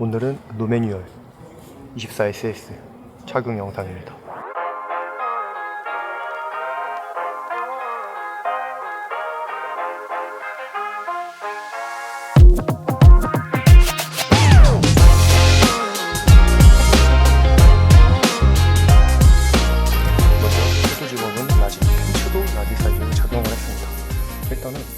오늘은 노매뉴얼 24SS 착용 영상입니다.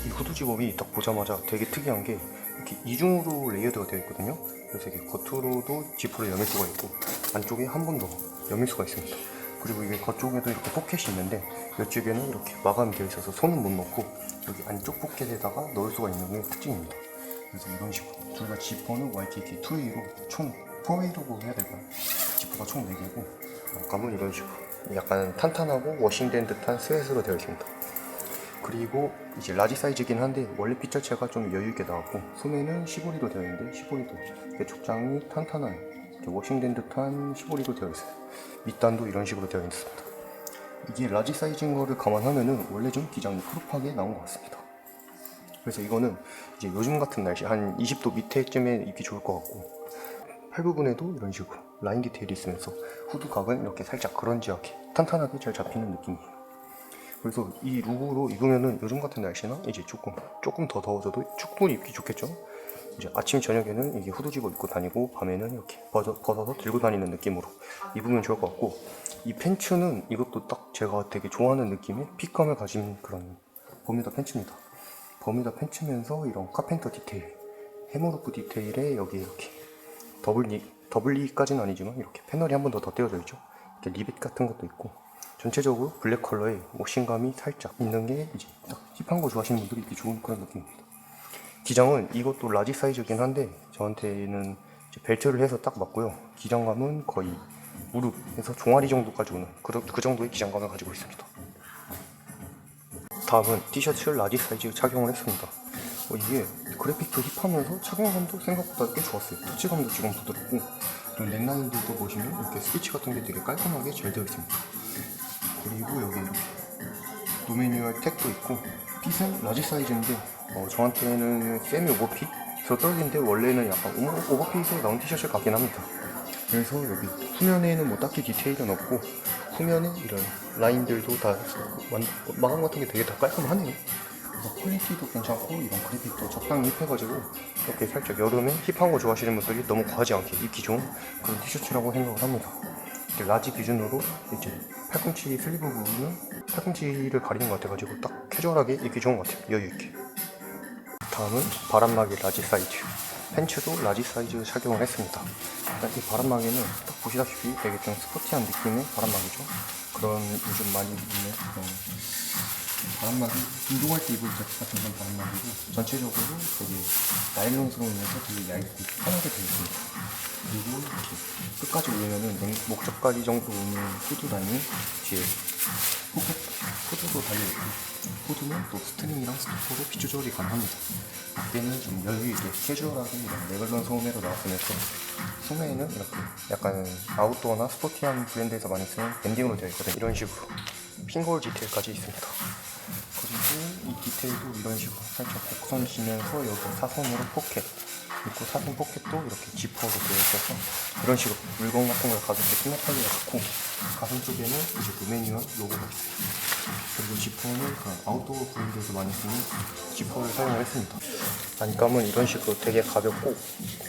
이 후드 집업이 딱 보자마자 되게 특이한 게 이렇게 이중으로 레이어드가 되어 있거든요. 그래서 이게 겉으로도 지퍼를 여밀 수가 있고 안쪽에 한 번 더 여밀 수가 있습니다. 그리고 이게 겉쪽에도 이렇게 포켓이 있는데 이쪽에는 이렇게 마감이 되어 있어서 손은 못 넣고 여기 안쪽 포켓에다가 넣을 수가 있는 게 특징입니다. 그래서 이런 식으로 둘 다 지퍼는 YTT 2A로 총 4A라고 해야 될까요? 지퍼가 총 4개고 감은 이런 식으로 약간 탄탄하고 워싱된 듯한 스웨스로 되어 있습니다. 그리고 이제 라지 사이즈긴 한데 원래 핏 자체가 좀 여유 있게 나왔고 소매는 시보리로 되어 있는데 시보리도 이렇게 촉장이 탄탄한 워싱된 듯한 시보리로 되어 있어요. 밑단도 이런 식으로 되어 있습니다. 이게 라지 사이즈인 거를 감안하면은 원래 좀 기장이 푸릇하게 나온 것 같습니다. 그래서 이거는 이제 요즘 같은 날씨 한 20도 밑에쯤에 입기 좋을 것 같고 팔 부분에도 이런 식으로 라인 디테일이 있으면서 후드 각은 이렇게 살짝 그런지하게 탄탄하게 잘 잡히는 느낌이에요. 그래서 이 룩으로 입으면은 요즘 같은 날씨나 이제 조금 조금 더 더워져도 충분히 입기 좋겠죠. 이제 아침 저녁에는 이게 후드 집어 입고 다니고 밤에는 이렇게 벗어, 벗어서 들고 다니는 느낌으로 입으면 좋을 것 같고 이 팬츠는 이것도 딱 제가 되게 좋아하는 느낌의 핏감을 가진 그런 버뮤다 팬츠입니다. 버뮤다 팬츠면서 이런 카펜터 디테일, 헤모로프 디테일에 여기 이렇게 더블 리 더블 리까지는 아니지만 이렇게 패널이 한 번 더 덧대어져 있죠. 이렇게 리벳 같은 것도 있고 전체적으로 블랙 컬러에 옥신감이 살짝 있는 게 이제 딱 힙한 거 좋아하시는 분들이 입기 좋은 그런 느낌입니다. 기장은 이것도 라지 사이즈긴 한데 저한테는 벨트를 해서 딱 맞고요. 기장감은 거의 무릎에서 종아리 정도까지 오는 그, 그 정도의 기장감을 가지고 있습니다. 다음은 티셔츠 라지 사이즈 착용을 했습니다. 어, 이게 그래픽도 힙하면서 착용감도 생각보다 꽤 좋았어요. 터치감도 지금 부드럽고 그리고 넥라인들도 보시면 이렇게 스티치 같은 게 되게 깔끔하게 잘 되어 있습니다. 그리고 여기 노매뉴얼 택도 있고 핏은 라지 사이즈인데 어, 저한테는 세미 오버핏? 저떨긴데 원래는 약간 오버, 오버핏으로 나온 티셔츠 같긴 합니다. 그래서 여기 후면에는 뭐 딱히 디테일은 없고 후면에 이런 라인들도 다 완- 마감 같은 게 되게 다 깔끔하네요. 그래서 퀄리티도 괜찮고 이런 그래픽도 적당히 힙해가지고 이렇게 살짝 여름에 힙한 거 좋아하시는 분들이 너무 과하지 않게 입기 좋은 그런 티셔츠라고 생각을 합니다. 라지 기준으로 이제 팔꿈치 슬리브 부분은 팔꿈치를 가리는 것 같아가지고 딱 캐주얼하게 입기 좋은 것 같아요. 여유 있게. 다음은 바람막이 라지 사이즈. 팬츠도 라지 사이즈 착용을 했습니다. 이 바람막이는 딱 보시다시피 되게 좀 스포티한 느낌의 바람막이죠. 그런 요즘 많이 입는 그런 바람막이 운동할 때 입을 것 같은 그런 바람막이고 전체적으로 되게 나일론스러우면서 되게 얇고 편하게 되어 있습니다. 그리고 끝까지 올리면은 냉- 목젖까지 정도 오는 후드 라인이 뒤에 포켓 후드도 달려있고 후드는 또 스트링이랑 스토퍼로 핏 조절이 가능합니다. 밖에는 좀 여유있게 캐주얼하게 레벨런 소매로 나왔으면서 소매에는 이렇게 약간 아웃도어나 스포티한 브랜드에서 많이 쓰는 밴딩으로 되어 있거든요. 이런 식으로 핑거홀 디테일까지 있습니다. 그리고 이 디테일도 이런 식으로 살짝 곡선 지면서 여기 사선으로 포켓 그리고 사선 포켓도 이렇게 지퍼로 되어 있어서 이런 식으로 물건 같은 걸 가질 때 스냅하기가 좋고 가슴 쪽에는 이제 루메니언 로고가 있어요. 그리고 지퍼는 그런 아웃도어 브랜드에서 많이 쓰는 지퍼를 사용을 했습니다. 안감은 이런 식으로 되게 가볍고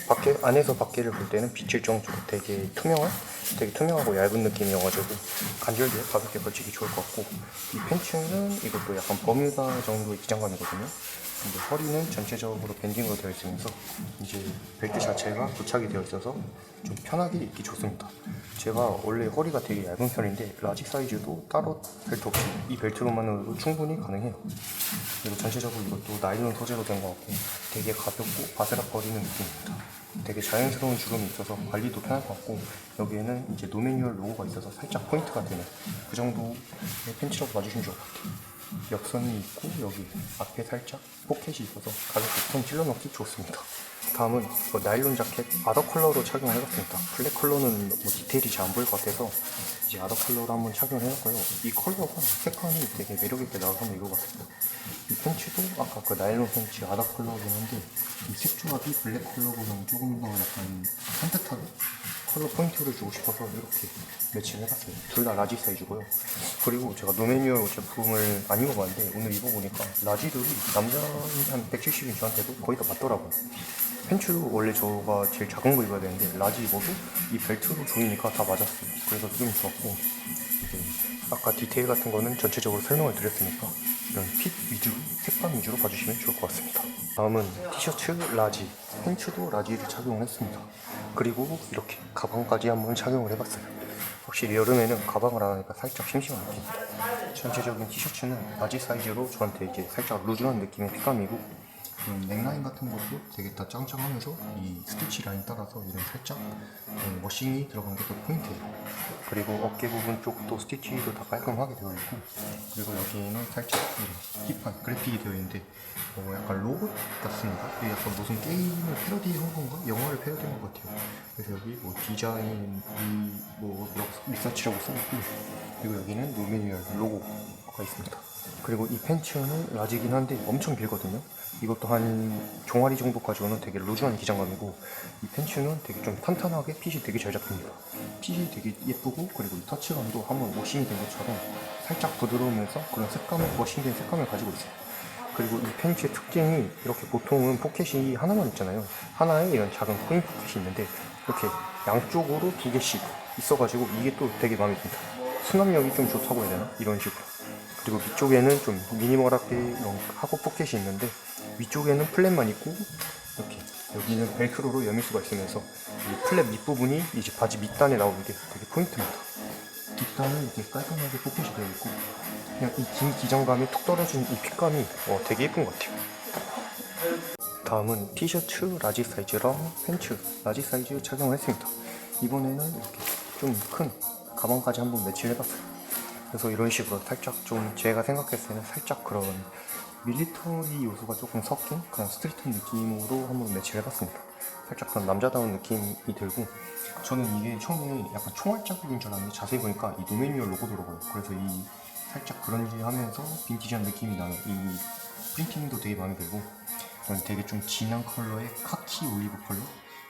밖에 안에서 밖에를 볼 때는 비칠 정도로 되게 투명한, 되게 투명하고 얇은 느낌이어가지고 간절기에 가볍게 걸치기 좋을 것 같고 이 팬츠는 이것도 약간 버뮤다 정도의 기장감이거든요. 근데 허리는 전체적으로 밴딩으로 되어 있으면서 이제 벨트 자체가 부착이 되어 있어서 좀 편하게 입기 좋습니다. 제가 원래 허리가 되게 얇은 편인데 라지 사이즈도 따로 벨트 없이 이 벨트로만으로도 충분히 가능해요. 그리고 전체적으로 이것도 나일론 소재로 된 것 같고 되게 가볍고 바스락거리는 느낌입니다. 되게 자연스러운 주름이 있어서 관리도 편할 것 같고 여기에는 이제 노매뉴얼 로고가 있어서 살짝 포인트가 되는 그 정도의 팬츠라고 봐주시면 좋을 것 같아요. 옆선이 있고 여기 앞에 살짝 포켓이 있어서 가볍게 통 찔러넣기 좋습니다. 다음은 뭐 나일론 자켓 아더 컬러로 착용을 해봤습니다. 블랙 컬러는 뭐 디테일이 잘 안 보일 것 같아서 이제 아더 컬러로 한번 착용을 해봤고요. 이 컬러가 색감이 되게 매력있게 나와서 한번 입어봤습니다. 이 팬츠도 아까 그 나일론 팬츠 아다 컬러긴 한데 이 색 조합이 블랙 컬러보다는 조금 더 약간 산뜻하게 컬러 포인트를 주고 싶어서 이렇게 매치를 해봤어요. 둘 다 라지 사이즈고요. 그리고 제가 노매뉴얼 제품을 안 입어봤는데 오늘 입어보니까 라지들이 남자 한 170인 저한테도 거의 다 맞더라고요. 팬츠도 원래 저가 제일 작은 거 입어야 되는데 라지 입어도 이 벨트로 조이니까 다 맞았어요. 그래서 좀 좋았고 아까 디테일 같은 거는 전체적으로 설명을 드렸으니까 이런 핏 위주로 색감 위주로 봐주시면 좋을 것 같습니다. 다음은 티셔츠 라지, 팬츠도 라지를 착용을 했습니다. 그리고 이렇게 가방까지 한번 착용을 해봤어요. 확실히 여름에는 가방을 안 하니까 살짝 심심한 느낌입니다. 전체적인 티셔츠는 라지 사이즈로 저한테 이제 살짝 루즈한 느낌의 핏감이고 이런 넥라인 같은 것도 되게 다 짱짱하면서 이 스티치 라인 따라서 이런 살짝 음, 워싱이 들어간 게 또 포인트예요. 그리고 어깨 부분 쪽도 스티치도 다 깔끔하게 되어 있고 그리고 여기에는 살짝 이런 힙한 그래픽이 되어 있는데 어, 약간 로봇 같습니다. 이게 약간 무슨 게임을 패러디한 건가? 영화를 패러디한 것 같아요. 그래서 여기 뭐 디자인, 이 뭐 리서치라고 써있고 그리고 여기는 노매뉴얼 로고가 있습니다. 그리고 이 팬츠는 라지긴 한데 엄청 길거든요. 이것도 한 종아리 정도까지 오는 되게 루즈한 기장감이고 이 팬츠는 되게 좀 탄탄하게 핏이 되게 잘 잡힙니다. 핏이 되게 예쁘고 그리고 이 터치감도 한번 워싱이 된 것처럼 살짝 부드러우면서 그런 색감을 워싱된 색감을 가지고 있어요. 그리고 이 팬츠의 특징이 이렇게 보통은 포켓이 하나만 있잖아요. 하나에 이런 작은 코인 포켓이 있는데 이렇게 양쪽으로 두 개씩 있어가지고 이게 또 되게 마음에 듭니다. 수납력이 좀 좋다고 해야 되나? 이런 식으로. 그리고 위쪽에는 좀 미니멀하게 하고 포켓이 있는데 위쪽에는 플랫만 있고 이렇게 여기는 벨크로로 여밀 수가 있으면서 이 플랫 밑부분이 이제 바지 밑단에 나오는 게 되게 포인트입니다. 뒷단은 이렇게 깔끔하게 포켓이 되어 있고 그냥 이 긴 기장감이 툭 떨어진 이 핏감이 어, 되게 예쁜 것 같아요. 다음은 티셔츠 라지 사이즈랑 팬츠 라지 사이즈 착용을 했습니다. 이번에는 이렇게 좀 큰 가방까지 한번 매치를 해봤어요. 그래서 이런 식으로 살짝 좀 제가 생각했을 때는 살짝 그런 밀리터리 요소가 조금 섞인 그런 스트릿한 느낌으로 한번 매치를 해봤습니다. 살짝 그런 남자다운 느낌이 들고 저는 이게 처음에 약간 총알 자국인 줄 알았는데 자세히 보니까 이 노매뉴얼 로고더라고요. 그래서 이 살짝 그런지 하면서 빈티지한 느낌이 나는 이 프린팅도 되게 마음에 들고 되게 좀 진한 컬러의 카키 올리브 컬러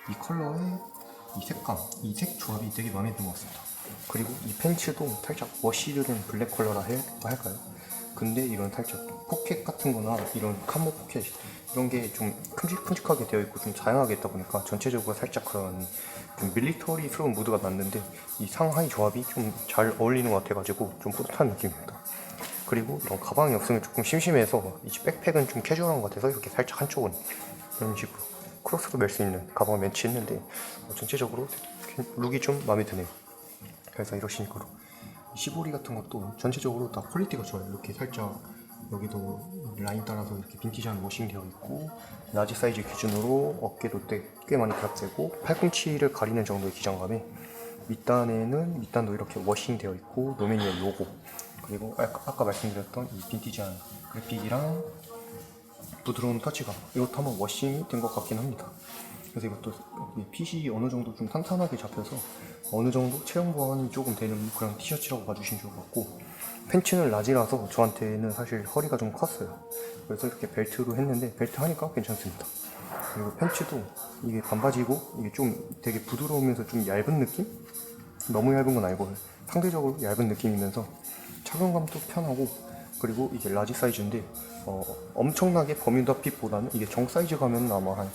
이 컬러의 이 색감, 이 색 조합이 되게 마음에 드는 것 같습니다. 그리고 이 팬츠도 살짝 워시드된 블랙 컬러라 해, 할까요? 근데 이런 살짝 포켓 같은 거나 이런 캄모 포켓 이런 게 좀 큼직큼직하게 되어 있고 좀 다양하게 있다 보니까 전체적으로 살짝 그런 좀 밀리터리스러운 무드가 났는데 이 상하이 조합이 좀 잘 어울리는 것 같아가지고 좀 뿌듯한 느낌입니다. 그리고 이런 가방이 없으면 조금 심심해서 이제 백팩은 좀 캐주얼한 것 같아서 이렇게 살짝 한쪽은 이런 식으로 크로스로 멜 수 있는 가방을 매치했는데 어, 전체적으로 룩이 좀 마음에 드네요. 그래서 이런 식으로 시보리 같은 것도 전체적으로 다 퀄리티가 좋아요. 이렇게 살짝 여기도 라인 따라서 이렇게 빈티지한 워싱 되어 있고 라지 사이즈 기준으로 어깨도 꽤, 꽤 많이 드랍되고 팔꿈치를 가리는 정도의 기장감에 밑단에는 밑단도 이렇게 워싱 되어 있고 노매니의 로고 그리고 아까, 아까 말씀드렸던 이 빈티지한 그래픽이랑 부드러운 터치감 이것도 한번 워싱이 된 것 같긴 합니다. 그래서 이것도 이 핏이 어느 정도 좀 탄탄하게 잡혀서 어느 정도 체형 보완이 조금 되는 그런 티셔츠라고 봐주시면 좋을 것 같고 팬츠는 라지라서 저한테는 사실 허리가 좀 컸어요. 그래서 이렇게 벨트로 했는데 벨트 하니까 괜찮습니다. 그리고 팬츠도 이게 반바지고 이게 좀 되게 부드러우면서 좀 얇은 느낌? 너무 얇은 건 아니고 상대적으로 얇은 느낌이면서 착용감도 편하고 그리고 이게 라지 사이즈인데 어, 엄청나게 버뮤다 핏보다는 이게 정 사이즈 가면 아마 한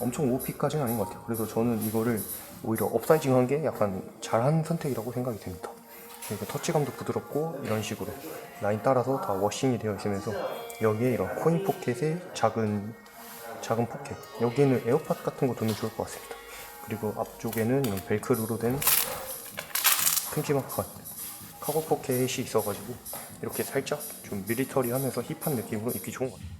엄청 오피까지는 아닌 것 같아요. 그래서 저는 이거를 오히려 업사이징한 게 약간 잘한 선택이라고 생각이 됩니다. 그리고 터치감도 부드럽고 이런 식으로 라인 따라서 다 워싱이 되어 있으면서 여기에 이런 코인 포켓에 작은 작은 포켓 여기에는 에어팟 같은 거 두면 좋을 것 같습니다. 그리고 앞쪽에는 이런 벨크루로 된 큼지막한 카고 포켓이 있어가지고 이렇게 살짝 좀 밀리터리하면서 힙한 느낌으로 입기 좋은 것 같아요.